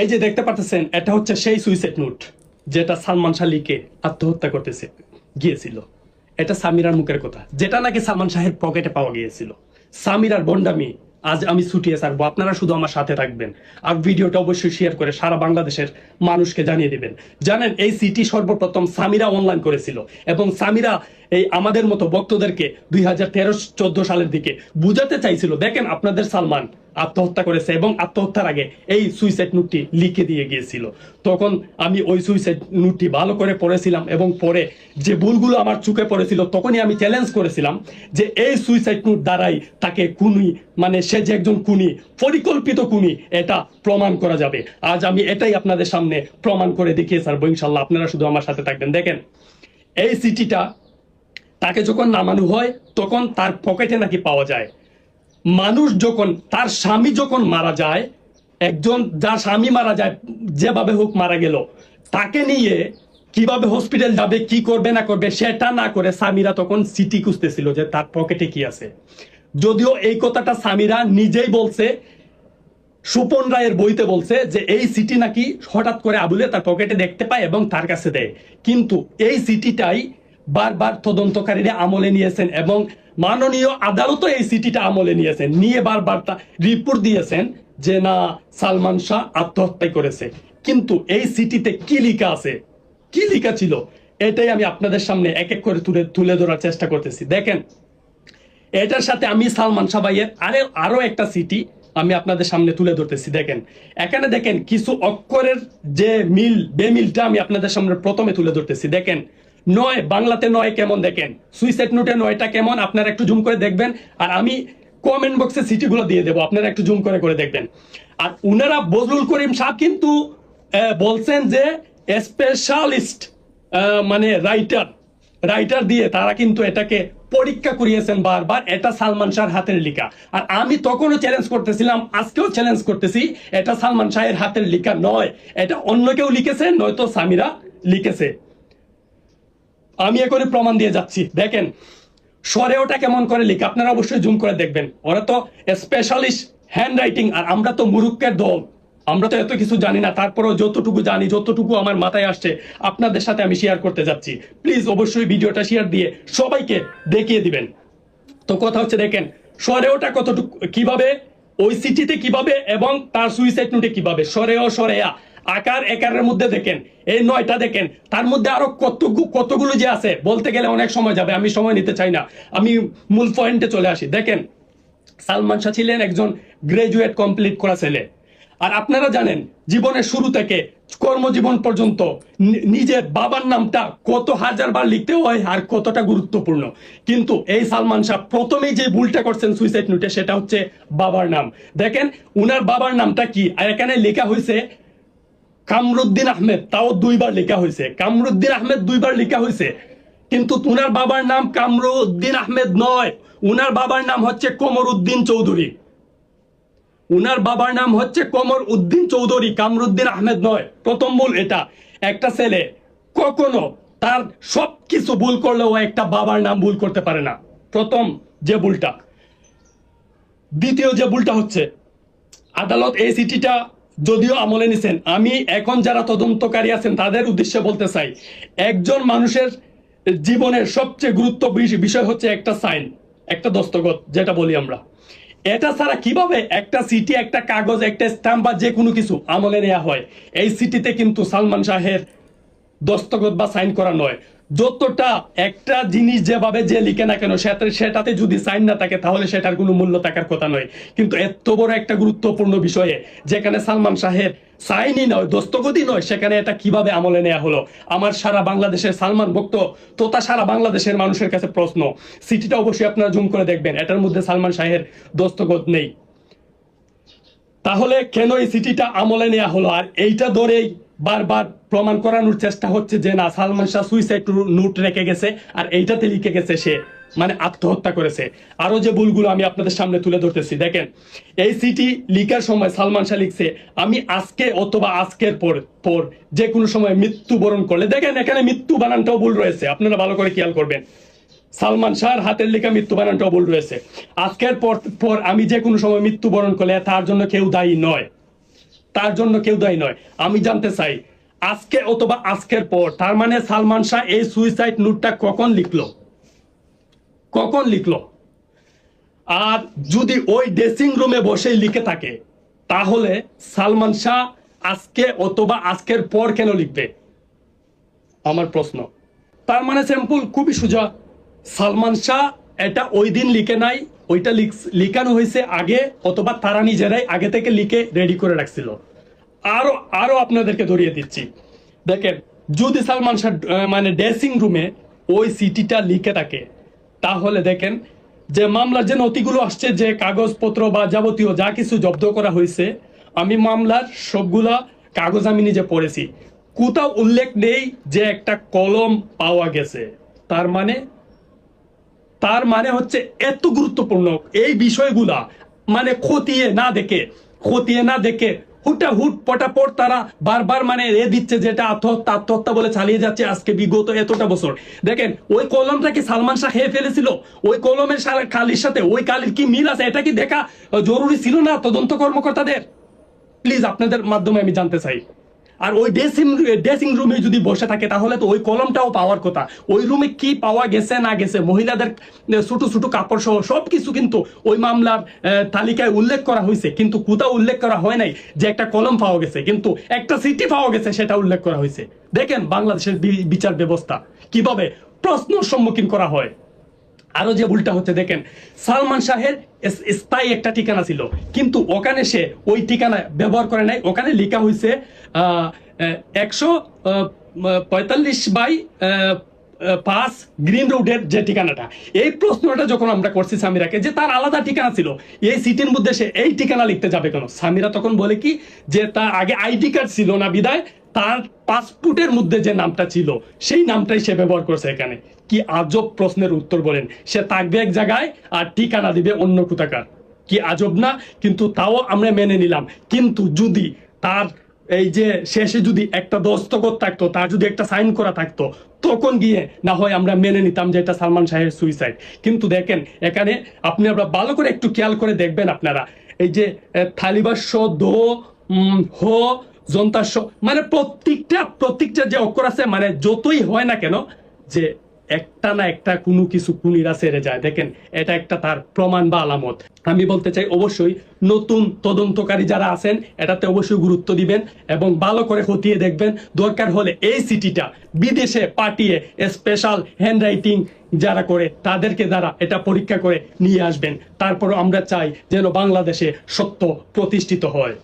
এই যে দেখতে পাচ্ছেন এটা হচ্ছে সেই সুইসাইড নোট যেটা সালমান শাহ আত্মহত্যা করতেছে, গিয়েছিল। এটা সামিরার মুখের কথা। যেটা নাকি সালমান শাহের পকেটে পাওয়া গিয়েছিল। সামিরার বন্ডামি, আজ আমি ছুটিয়ে ছাড়বো। আপনারা শুধু আমার সাথে থাকবেন। আর ভিডিওটা অবশ্যই শেয়ার করে সারা বাংলাদেশের মানুষকে জানিয়ে দিবেন। জানেন, এই সিটি সর্বপ্রথম সামিরা অনলাইন করেছিল এবং সামিরা এই আমাদের মতো ভক্তদেরকে দুই হাজার তেরো সালের দিকে বুঝাতে চাইছিল। দেখেন, আপনাদের সালমান আত্মহত্যা করেছে এবং আত্মহত্যার আগে এই সুইসাইড নোটটি লিখে দিয়ে গিয়েছিল। তখন আমি ওই সুইসাইড নোটটি ভালো করে পড়েছিলাম এবং পরে যে ভুলগুলো আমার চোখে পড়েছিল, তখনই আমি চ্যালেঞ্জ করেছিলাম যে এই সুইসাইড নোট দ্বারাই তাকে কুনি মানে সে যে একজন কুনি পরিকল্পিত কুনি এটা প্রমাণ করা যাবে। আজ আমি এটাই আপনাদের সামনে প্রমাণ করে দেখিয়ে ছাড়বো ইনশাল্লাহ আপনারা শুধু আমার সাথে থাকবেন। দেখেন, এই সিটিটা তাকে যখন নামানো হয়, তখন তার পকেটে নাকি পাওয়া যায়। মানুষ যখন, তার স্বামী যখন মারা যায়, একজন যার স্বামী মারা যায়, যেভাবে হোক মারা গেল, তাকে নিয়ে কীভাবে হসপিটাল যাবে, কি করবে, না করবে, সেটা না করে স্বামীরা তখন সিটি খুঁজতেছিল যে তার পকেটে কি আছে। যদিও এই কথাটা স্বামীরা নিজেই বলছে, সুপন রায়ের বইতে বলছে যে এই সিটি নাকি হঠাৎ করে আবুলে তার পকেটে দেখতে পায় এবং তার কাছে দেয়। কিন্তু এই সিটিটাই বারবার তদন্তকারীরা আমলে নিয়েছেন এবং মাননীয় আদালতও এই সিটিটা আমলে নিয়েছেন। নিয়ে বারবার তা রিপোর্ট দিয়েছেন যে, না, সালমান শাহ আত্মহত্যা করেছে। কিন্তু এই সিটিতে কি লেখা আছে? কি লেখা ছিল? এটাই আমি আপনাদের সামনে এক এক করে তুলে তুলে ধরার চেষ্টা করতেছি। দেখেন, এটার সাথে আমি, সালমান শাহ ভাইয়ের আরে আরও একটা সিটি আমি আপনাদের সামনে তুলে ধরতেছি। দেখেন, এখানে দেখেন, কিছু অক্ষরের যে মিল, বেমিলটা আমি আপনাদের সামনে প্রথমে তুলে ধরতেছি। দেখেন নয়, বাংলাতে নয় কেমন দেখেন? সুইসাইড নোটে নয়টা কেমন? আপনারা একটু জুম করে দেখবেন। আর আমি কমেন্ট বক্সে সিটিগুলো দিয়ে দেবো। আপনারা একটু জুম করে করে দেখবেন। আর উনারা বজলুল করিম শাহ কিন্তু বলছেন যে স্পেশালিস্ট মানে রাইটার রাইটার দিয়ে তারা কিন্তু এটাকে পরীক্ষা করিয়েছেন বারবার। এটা সালমান শাহর হাতের লিখা। আর আমি তখনও চ্যালেঞ্জ করতেছিলাম, আজকেও চ্যালেঞ্জ করতেছি, এটা সালমান শাহের হাতের লিখা নয়। এটা অন্য কেউ লিখেছে, নয়তো সামিরা লিখেছে। আমি এখনই প্রমাণ দিয়ে যাচ্ছি। দেখেন, স্বরে ওটা কেমন করে লিখে, আপনারা অবশ্যই জুম করে দেখবেন। ওরা তো স্পেশালিস্ট হ্যান্ড রাইটিং আর আমরা তো মুরুক্কের দল। আমরা তো এত কিছু জানি না, তারপরেও যতটুকু জানি, যতটুকু আমার মাথায় আসছে, আপনাদের সাথে আমি শেয়ার করতে যাচ্ছি। প্লিজ অবশ্যই ভিডিওটা শেয়ার দিয়ে সবাইকে দেখিয়ে দিবেন। তো কথা হচ্ছে, দেখেন, স্বরে ওটা কতটুকু, কীভাবে, ওই সিটিতে কীভাবে, এবং তার সুইসাইড নোটে কীভাবে সরেও সরেয়া আকার একারের মধ্যে দেখেন, এই নয়টা দেখেন, তার মধ্যে আরও কতগু, কতগুলো যে আছে, বলতে গেলে অনেক সময় যাবে, আমি সময় নিতে চাই না। আমি মূল পয়েন্টে চলে আসি। দেখেন, সালমান শাহ ছিলেন একজন গ্রাজুয়েট কমপ্লিট করা ছেলে। আর আপনারা জানেন, জীবনের শুরু থেকে কর্মজীবন পর্যন্ত নিজের বাবার নামটা কত হাজার বার লিখতে হয় আর কতটা গুরুত্বপূর্ণ। কিন্তু এই সালমান শাহ প্রথমেই যে ভুলটা করছেন সুইসাইড নোটে সেটা হচ্ছে বাবার নাম। দেখেন, উনার বাবার নামটা কি? আর এখানে লেখা হয়েছে কামরুদ্দিন আহমেদ, তাও দুইবার লেখা হয়েছে। কামরুদ্দিন আহমেদ দুইবার লেখা হয়েছে। কিন্তু উনার বাবার নাম কামরুদ্দিন আহমেদ নয়। উনার বাবার নাম হচ্ছে কোমর উদ্দিন চৌধুরী। উনার বাবার নাম হচ্ছে কমর উদ্দিন চৌধুরী, কামরুদ্দিন আহমেদ নয়। প্রথম ভুল এটা। একটা ছেলে কখনো তার সব কিছু ভুল করলেও একটা বাবার নাম ভুল করতে পারে না। প্রথম যে ভুলটা। দ্বিতীয় যে ভুলটা হচ্ছে, আদালত এই চিঠিটা যদিও আমলে নিছেন, আমি এখন যারা তদন্তকারী আছেন, তাদের উদ্দেশ্যে বলতে চাই, একজন মানুষের জীবনের সবচেয়ে গুরুত্ব বিষ- বিষয় হচ্ছে একটা সাইন, একটা দস্তখত, যেটা বলি আমরা। এটা ছাড়া কীভাবে একটা সিটি একটা কাগজ, একটা স্ট্যাম্প বা যে কোনো কিছু আমলে নেওয়া হয়? এই সিটিতে কিন্তু সালমান শাহের দস্তখত বা সাইন করা নয়। যতটা একটা জিনিস যেভাবে যে লিখে না কেন, সেটা সেটাতে যদি সাইন না থাকে, তাহলে সেটার কোনো মূল্য থাকার কথা নয়। কিন্তু এত বড় একটা গুরুত্বপূর্ণ বিষয়ে যেখানে সালমান শাহের সাইনই নয় দস্তগতই নয়, সেখানে এটা কীভাবে আমলে নেওয়া হলো? আমার সারা বাংলাদেশের সালমান ভক্ত, তথা সারা বাংলাদেশের মানুষের কাছে প্রশ্ন। সিটিটা অবশ্যই আপনারা জুম করে দেখবেন, এটার মধ্যে সালমান শাহের দস্তগত নেই। তাহলে কেন এই সিটিটা আমলে নেওয়া হলো? আর এইটা ধরেই বারবার প্রমাণ করানোর চেষ্টা হচ্ছে যে না, সালমান শাহ সুইসাইড নোট রেখে গেছে আর এইটাতে লিখে গেছে সে মানে আত্মহত্যা করেছে। আরও যে ভুলগুলো আমি আপনাদের সামনে তুলে ধরতেছি, দেখেন, এই সিটি লিখার সময় সালমান শাহ লিখছে, আমি আজকে অথবা আজকের পর পর যে কোনো সময় মৃত্যুবরণ করলে, দেখেন, এখানে মৃত্যু বানানটাও ভুল রয়েছে, আপনারা ভালো করে খেয়াল করবেন। সালমান শাহর হাতের লেখা মৃত্যু বানানটাও ভুল রয়েছে। আজকের পর পর আমি যে কোনো সময় মৃত্যুবরণ করলে তার জন্য কেউ দায়ী নয়। তার জন্য কেউ দায়ী নয়। আমি জানতে চাই, আজকে অথবা আজকের পর, তার মানে সালমান শাহ এই সুইসাইড নোটটা কখন লিখলো? কখন লিখলো? আর যদি ওই ড্রেসিং রুমে বসে লিখে থাকে, তাহলে সালমান শাহ আজকে অথবা আজকের পর কেন লিখবে? আমার প্রশ্ন। তার মানে স্যাম্পল খুবই সোজা। সালমান শাহ এটা ওই দিন লিখে নাই ওইটা লিখ- লিখানো হয়েছে আগে অথবা তারা নিজেরাই আগে থেকে লিখে রেডি করে রাখছিল। আরও আরও আপনাদেরকে ধরিয়ে দিচ্ছি। দেখেন, যদি সালমান শাহ মানে ড্রেসিং রুমে ওই সিটিটা লিখে থাকে, তাহলে দেখেন যে মামলার যে নথিগুলো আসছে, যে কাগজপত্র বা যাবতীয় যা কিছু জব্দ করা হয়েছে, আমি মামলার সবগুলা কাগজ আমি নিজে পড়েছি। কোথাও উল্লেখ নেই যে একটা কলম পাওয়া গেছে। তার মানে তার মানে হচ্ছে এত গুরুত্বপূর্ণ এই বিষয়গুলা মানে খতিয়ে না দেখে, খতিয়ে না দেখে হুটা হুট পটাপট তারা বারবার মানে এ দিচ্ছে যেটা আত্মহত্যা আত্মহত্যা বলে চালিয়ে যাচ্ছে আজকে বিগত এতটা বছর। দেখেন, ওই কলমটা কি সালমান শাহ খেয়ে ফেলেছিল? ওই কলমের কালির সাথে, ওই কালির কি মিল আছে? এটা কি দেখা জরুরি ছিল না তদন্ত কর্মকর্তাদের? প্লিজ আপনাদের মাধ্যমে আমি জানতে চাই। আর ওই ড্রেসিং ড্রেসিং রুমে যদি বসে থাকে, তাহলে তো ওই কলমটাও পাওয়ার কথা। ওই রুমে কি পাওয়া গেছে, না গেছে, মহিলাদের ছোট ছোট কাপড় সহ সব কিছু কিন্তু ওই মামলার তালিকায় উল্লেখ করা হয়েছে। কিন্তু কোথাও উল্লেখ করা হয় নাই যে একটা কলম পাওয়া গেছে, কিন্তু একটা সিটি পাওয়া গেছে, সেটা উল্লেখ করা হয়েছে। দেখেন বাংলাদেশের বিচার ব্যবস্থা। কীভাবে প্রশ্নের সম্মুখীন করা হয়। আরও যে ভুলটা হচ্ছে, দেখেন, সালমান শাহের স্থায়ী একটা ঠিকানা ছিল। কিন্তু ওখানে সে ওই ঠিকানা ব্যবহার করে নাই। ওখানে লেখা হয়েছে একশো পঁয়তাল্লিশ বাই পাঁচ গ্রিন রোডের যে ঠিকানাটা। এই প্রশ্নটা যখন আমরা করছি সামিরাকে, যে তার আলাদা ঠিকানা ছিল, এই সিটির মধ্যে সে এই ঠিকানা লিখতে যাবে কেন? সামিরা তখন বলে কি, যে তার আগে আইডি কার্ড ছিল না বিদায় তার পাসপোর্টের মধ্যে যে নামটা ছিল, সেই নামটাই সে ব্যবহার করেছে এখানে। কি আজব প্রশ্নের উত্তর বলেন। সে থাকবে এক জায়গায় আর ঠিকানা দিবে অন্য কোথাকার। কি আজব না? কিন্তু তাও আমরা মেনে নিলাম। কিন্তু যদি তার এই যে শেষে যদি একটা দস্তখত থাকতো, তার যদি একটা সাইন করা থাকতো, তখন গিয়ে না হয় আমরা মেনে নিতাম যে এটা সালমান শাহের সুইসাইড কিন্তু দেখেন, এখানে আপনি আমরা ভালো করে একটু খেয়াল করে দেখবেন আপনারা। এই যে থালিবাস দো হো যন্তাস্য মানে প্রত্যেকটা প্রত্যেকটা যে অক্ষর আছে মানে যতই হয় না কেন, যে একটা না একটা কোনো কিছু কুনিরা সেরে যায়। দেখেন, এটা একটা তার প্রমাণ বা আলামত। আমি বলতে চাই, অবশ্যই নতুন তদন্তকারী যারা আছেন, এটাতে অবশ্যই গুরুত্ব দিবেন এবং ভালো করে খতিয়ে দেখবেন। দরকার হলে এই সিটিটা বিদেশে পাঠিয়ে স্পেশাল হ্যান্ড রাইটিং যারা করে, তাদেরকে দ্বারা এটা পরীক্ষা করে নিয়ে আসবেন। তারপর আমরা চাই যেন বাংলাদেশে সত্য প্রতিষ্ঠিত হয়।